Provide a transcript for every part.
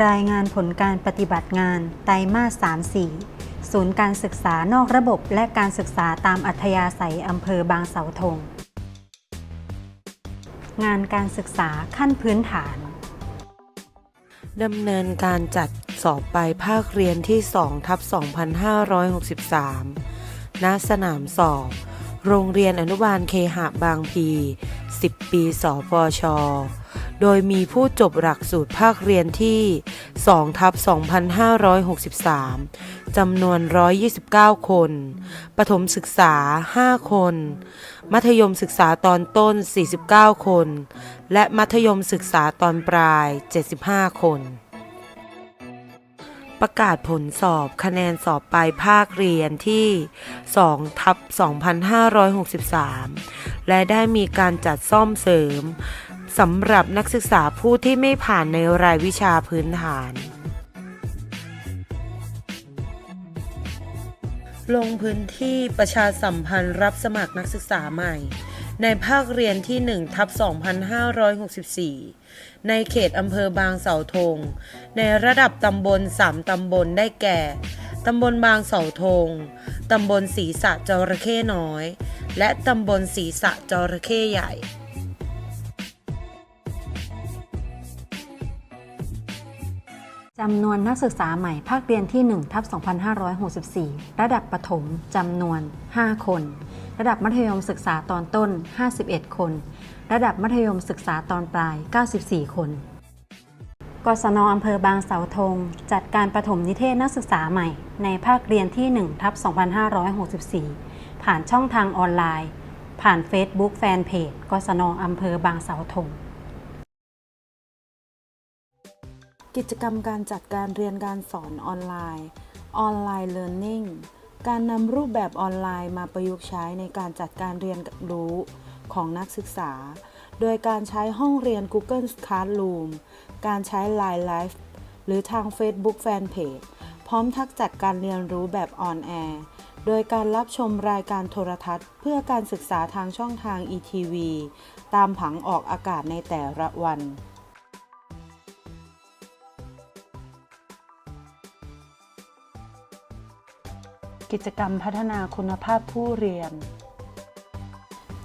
รายงานผลการปฏิบัติงานไตรมาส 3-4 ศูนย์การศึกษานอกระบบและการศึกษาตามอัธยาศัยอำเภอบางเสาธง งานการศึกษาขั้นพื้นฐานดำเนินการจัดสอบไปภาคเรียนที่2ทับ2563 ณ สนามสอบ โรงเรียนอนุบาลเคหะบางพี 10 ปี สปช โดยมีผู้จบหลักสูตรภาคเรียนที่2ทับ2563 จำนวน 129 คน ประถมศึกษา 5 คน มัธยมศึกษาตอนต้น 49 คน และมัธยมศึกษาตอนปลาย 75 คน ประกาศผลสอบคะแนนสอบปลายภาคเรียนที่2ทับ2563 และได้มีการจัดซ่อมเสริม สำหรับนักศึกษาผู้ที่ไม่ผ่านในรายวิชาพื้นฐาน ลงพื้นที่ประชาสัมพันธ์รับสมัครนักศึกษาใหม่ ในภาคเรียนที่1ทับ2564 ในเขตอำเภอบางเสาธง ในระดับตำบล 3 ตำบลได้แก่ ตำบลบางเสาธง ตำบลศรีสะจระเข้น้อย และตำบลศรีสะจระเข้ใหญ่ จำนวนนักศึกษาใหม่ภาคเรียนที่1ทับ2564 ระดับประถมจำนวน 5 คน ระดับมัธยมศึกษาตอนต้น 51 คน ระดับมัธยมศึกษาตอนปลาย 94 คนกศนอำเภอบางเสาธง จัดการประถมนิเทศนักศึกษาใหม่ ในภาคเรียนที่1ทับ2564 ผ่านช่องทางออนไลน์ ผ่าน Facebook แฟนเพจกศนอำเภอบางเสาธง กิจกรรมการจัดการเรียนการสอนออนไลน์ ออนไลน์ Learning การนำรูปแบบออนไลน์มาประยุกต์ใช้ในการจัดการเรียนรู้ของนักศึกษา โดยการใช้ห้องเรียน Google Classroom การใช้ Line Live หรือทาง Facebook Fanpage พร้อมทักจัดการเรียนรู้แบบออนแอร์ โดยการรับชมรายการโทรทัศน์ เพื่อการศึกษาทางช่องทาง ETV ตามผังออกอากาศในแต่ละวัน กิจกรรมพัฒนาคุณภาพผู้เรียน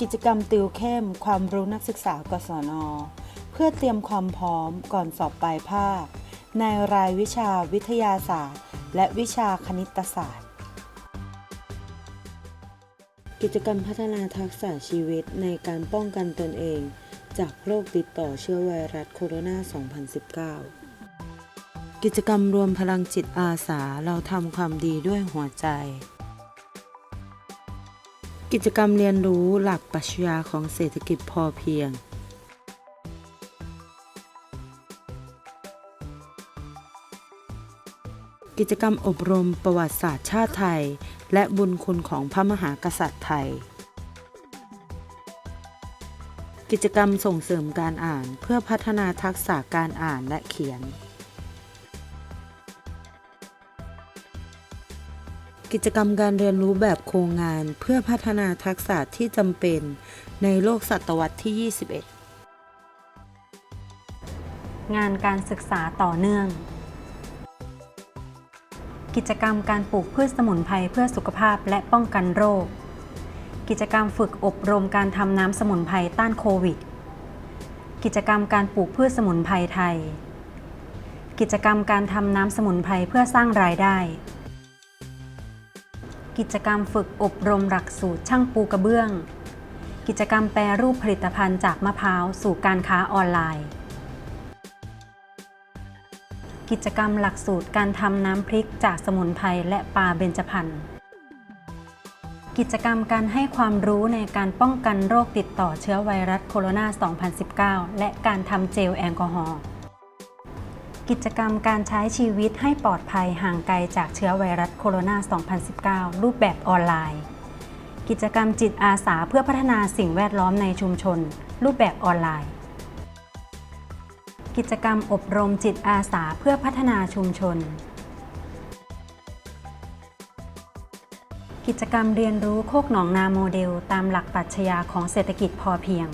กิจกรรมติวเข้ม ความรู้นักศึกษากศน เพื่อเตรียมความพร้อมก่อนสอบปลายภาค ในรายวิชาวิทยาศาสตร์ และวิชาคณิตศาสตร์ กิจกรรมพัฒนาทักษะชีวิตในการป้องกันตนเอง จากโรคติดต่อเชื้อไวรัสโคโรนา 2019 กิจกรรมรวมพลังจิตอาสาเราทำความดีด้วยหัวใจ กิจกรรมเรียนรู้หลักปรัชญาของเศรษฐกิจพอเพียง กิจกรรมอบรมประวัติศาสตร์ชาติไทย และบุญคุณของพระมหากษัตริย์ไทย กิจกรรมส่งเสริมการอ่านเพื่อพัฒนาทักษะการอ่านและเขียน กิจกรรมการเรียนรู้แบบโครงงาน เพื่อพัฒนาทักษะที่จำเป็นในโลกศตวรรษที่ 21 งานการศึกษาต่อเนื่อง กิจกรรมการปลูกพืชสมุนไพรเพื่อสุขภาพและป้องกันโรค กิจกรรมฝึกอบรมการทำน้ำสมุนไพรต้านโควิด กิจกรรมการปลูกพืชสมุนไพรไทย กิจกรรมการทำน้ำสมุนไพรเพื่อสร้างรายได้ กิจกรรมฝึกอบรมหลักสูตรช่างปูกระเบื้อง กิจกรรมแปรรูปผลิตภัณฑ์จากมะพร้าวสู่การค้าออนไลน์ กิจกรรมหลักสูตรการทำน้ำพริกจากสมุนไพรและปลาเบญจพรรณกิจกรรมการให้ความรู้ในการป้องกันโรคติดต่อเชื้อไวรัสโคโรนา 2019 และการทำเจลแอลกอฮอล์ กิจกรรมการใช้ชีวิตให้ปลอดภัยห่างไกลจากเชื้อไวรัสโคโรนา 2019 รูปแบบออนไลน์ กิจกรรมจิตอาสาเพื่อพัฒนาสิ่งแวดล้อมในชุมชน รูปแบบออนไลน์ กิจกรรมอบรมจิตอาสาเพื่อพัฒนาชุมชน กิจกรรมเรียนรู้โคกหนองนาโมเดล ตามหลักปรัชญาของเศรษฐกิจพอเพียง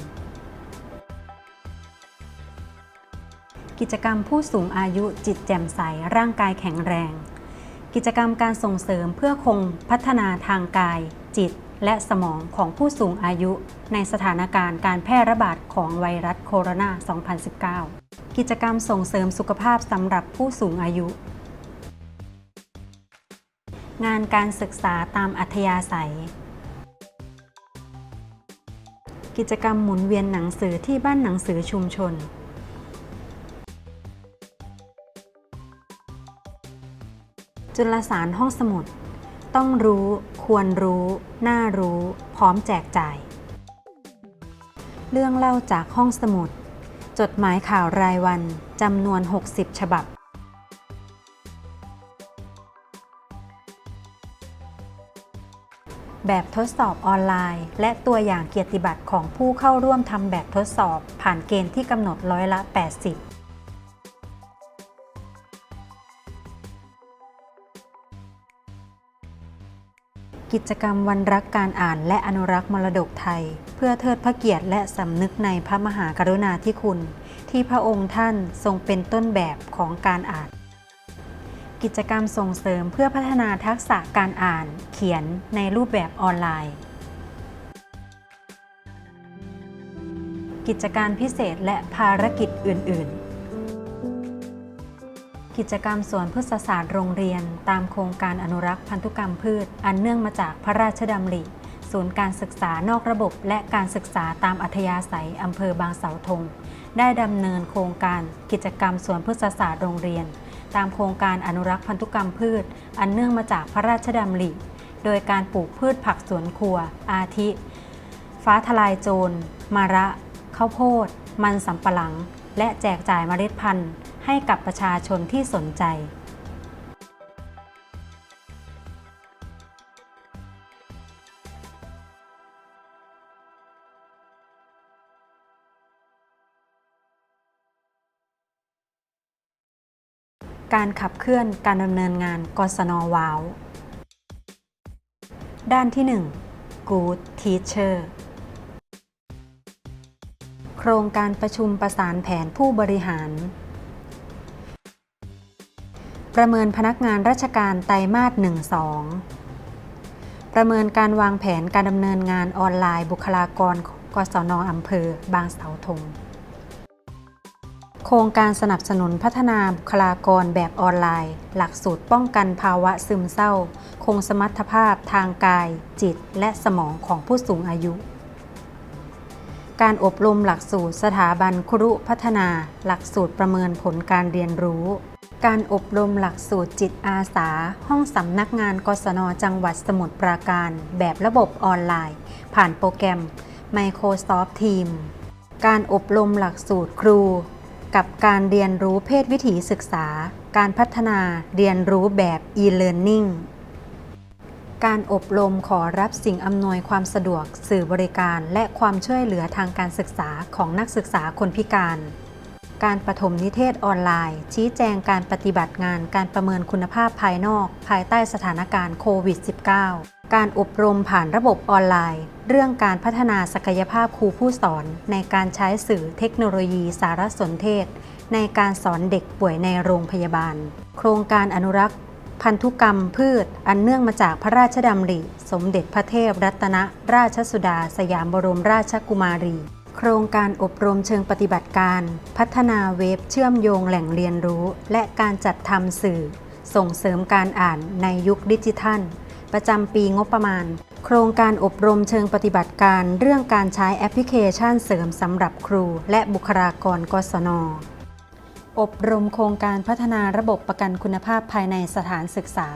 กิกิจกรรมผู้สูงอายุจิตแจ่มใส ร่างกายแข็งแรง กิจกรรมการส่งเสริมเพื่อคงพัฒนาทางกาย จิต และสมองของผู้สูงอายุ ในสถานการณ์การแพร่ระบาดของไวรัสโคโรนา 2019 กิจกรรมส่งเสริมสุขภาพสำหรับผู้สูงอายุ งานการศึกษาตามอัธยาศัยกิจกรรมหมุนเวียนหนังสือที่บ้านหนังสือชุมชน จุลสารห้องสมุด ต้องรู้ ควรรู้ น่ารู้ พร้อมแจกจ่าย เรื่องเล่าจากห้องสมุด จดหมายข่าวรายวันจำนวน 60 ฉบับ แบบทดสอบออนไลน์ และตัวอย่างเกียรติบัตรของผู้เข้าร่วมทำแบบทดสอบ ผ่านเกณฑ์ที่กำหนดร้อยละ 80 กิจกรรมวันรักการอ่านและอนุรักษ์มรดกไทย เพื่อเทิดพระเกียรติและสำนึกในพระมหากรุณาธิคุณ ที่พระองค์ท่านทรงเป็นต้นแบบของการอ่าน กิจกรรมส่งเสริมเพื่อพัฒนาทักษะการอ่าน เขียนในรูปแบบออนไลน์ กิจการพิเศษและภารกิจอื่น ๆ กิจกรรมสวนพฤกษศาสตร์โรงเรียน ตามโครงการอนุรักษ์พันธุกรรมพืช อันเนื่องมาจากพระราชดำริ ศูนย์การศึกษานอกระบบ และการศึกษาตามอัธยาศัยอำเภอบางเสาธง ได้ดำเนินโครงการกิจกรรมสวนพฤกษศาสตร์โรงเรียน ตามโครงการอนุรักษ์พันธุกรรมพืช อันเนื่องมาจากพระราชดำริ โดยการปลูกพืชผักสวนครัว อาทิ ฟ้าทลายโจร มาระ ข้าวโพด มันสำปะหลัง และแจกจ่ายเมล็ดพันธุ์ ให้กับประชาชนที่สนใจ การขับเคลื่อนการดำเนินงานกศนวาว ด้านที่ 1 Good Teacher โครงการประชุมประสานแผนผู้บริหาร ประเมินพนักงานราชการไตรมาส1-2 ประเมินการวางแผนการดำเนินงานออนไลน์บุคลากรกศนอำเภอ บางเสาธง โครงการสนับสนุนพัฒนาบุคลากรแบบออนไลน์ หลักสูตรป้องกันภาวะซึมเศร้า คงสมรรถภาพทางกาย จิต และสมองของผู้สูงอายุ การอบรมหลักสูตรสถาบันครุพัฒนา หลักสูตรประเมินผลการเรียนรู้ การอบรมหลักสูตรจิตอาสา ห้องสำนักงานกศนจังหวัดสมุทรปราการ แบบระบบออนไลน์ ผ่านโปรแกรม Microsoft Teams การอบรมหลักสูตรครู กับการเรียนรู้เพศวิถีศึกษา การพัฒนาเรียนรู้แบบ e-learning การอบรมขอรับสิ่งอำนวยความสะดวก สื่อบริการ และความช่วยเหลือทางการศึกษาของนักศึกษาคนพิการ การปฐมนิเทศออนไลน์ ชี้แจงการปฏิบัติงานการประเมินคุณภาพภายนอก ภายใต้สถานการณ์โควิด -19 การอบรมผ่านระบบออนไลน์ เรื่องการพัฒนาศักยภาพครูผู้สอน ในการใช้สื่อเทคโนโลยีสารสนเทศ ในการสอนเด็กป่วยในโรงพยาบาล โครงการอนุรักษ์ พันธุกรรมพืช อันเนื่องมาจากพระราชดำริ สมเด็จพระเทพรัตนราชสุดา สยามบรมราชกุมารี โครงการอบรมเชิงปฏิบัติการ พัฒนาเว็บเชื่อมโยงแหล่งเรียนรู้ และการจัดทำสื่อ ส่งเสริมการอ่านในยุคดิจิทัล ประจำปีงบประมาณ โครงการอบรมเชิงปฏิบัติการ เรื่องการใช้แอปพลิเคชันเสริมสำหรับครู และบุคลากรกศนอบรมโครงการพัฒนาระบบประกันคุณภาพภายในสถานศึกษา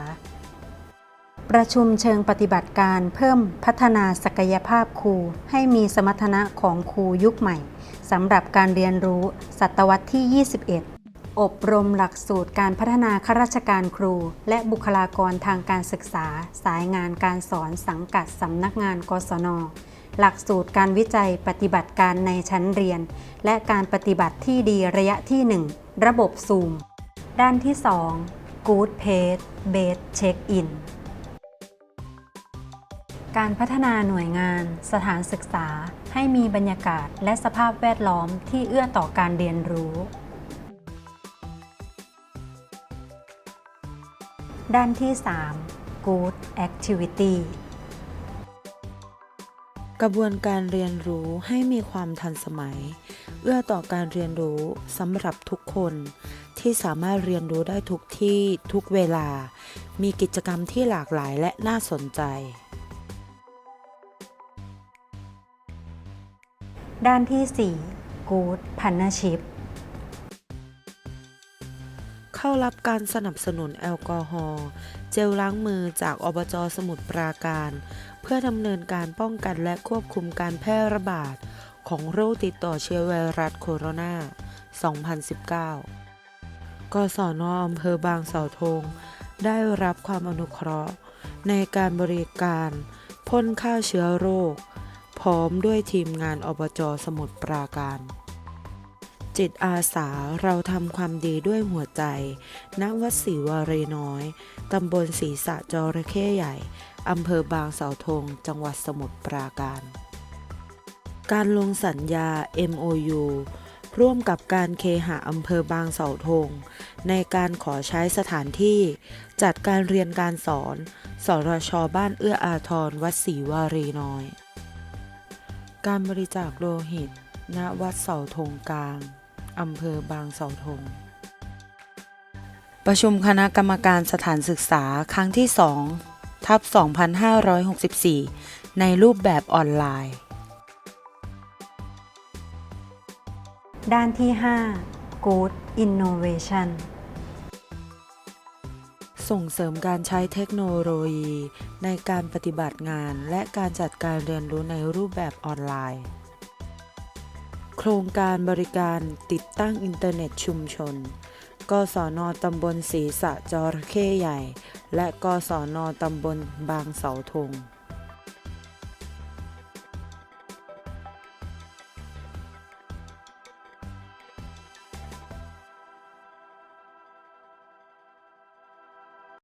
ประชุมเชิงปฏิบัติการเพิ่มพัฒนาศักยภาพครู ให้มีสมรรถนะของครูยุคใหม่สำหรับการเรียนรู้ศตวรรษที่ 21 อบรมหลักสูตรการพัฒนาข้าราชการครู และบุคลากรทางการศึกษา สายงานการสอนสังกัดสำนักงานกศน หลักสูตรการวิจัยปฏิบัติการในชั้นเรียน และการปฏิบัติที่ดีระยะที่ 1 ระบบซูม ด้านที่ 2 Good Page Based Check-in การพัฒนาหน่วยงาน สถานศึกษา ให้มีบรรยากาศและสภาพแวดล้อมที่เอื้อต่อการเรียนรู้ ด้านที่ 3 Good Activity กระบวนการเรียนรู้ให้มีความทันสมัย เอื้อต่อการเรียนรู้สำหรับทุกคน ที่สามารถเรียนรู้ได้ทุกที่ทุกเวลา มีกิจกรรมที่หลากหลายและน่าสนใจ ด้านที่ 4 Good Partnership เข้ารับการสนับสนุนแอลกอฮอล์เจลล้างมือจากอบจสมุทรปราการ เพื่อดำเนินการป้องกันและควบคุมการแพร่ระบาด ของโรคติดต่อเชื้อไวรัสโคโรนา 2019กศนอำเภอบางเสาธง ได้รับความอนุเคราะห์ ในการบริการพ่นฆ่าเชื้อโรค ร้อมด้วยทีมงานอบจสมุทรปราการ จิตอาสาเราทำความดีด้วยหัวใจ ณ วัดศรีวารีน้อย ตำบลศรีสะจระเข้ใหญ่ อำเภอบางเสาธง จังหวัดสมุทรปราการ การลงสัญญา MOU ร่วมกับการเคหะอำเภอบางเสาธง ในการขอใช้สถานที่ จัดการเรียนการสอน สรชบ้านเอื้ออาทรวัดศรีวารีน้อย การบริจาคโลหิต ณ วัดเสาธงกลาง อำเภอบางเสาธง ประชุมคณะกรรมการสถานศึกษาครั้งที่ 2 ทับ 2564 ในรูปแบบออนไลน์ ด้านที่ 5 Good Innovation ส่งเสริมการใช้เทคโนโลยี ในการปฏิบัติงานและการจัดการเรียนรู้ในรูปแบบออนไลน์ โครงการบริการติดตั้งอินเทอร์เน็ตชุมชนกศนตำบลศรีสะจระเข้ใหญ่ และกศนตำบลบางเสาธง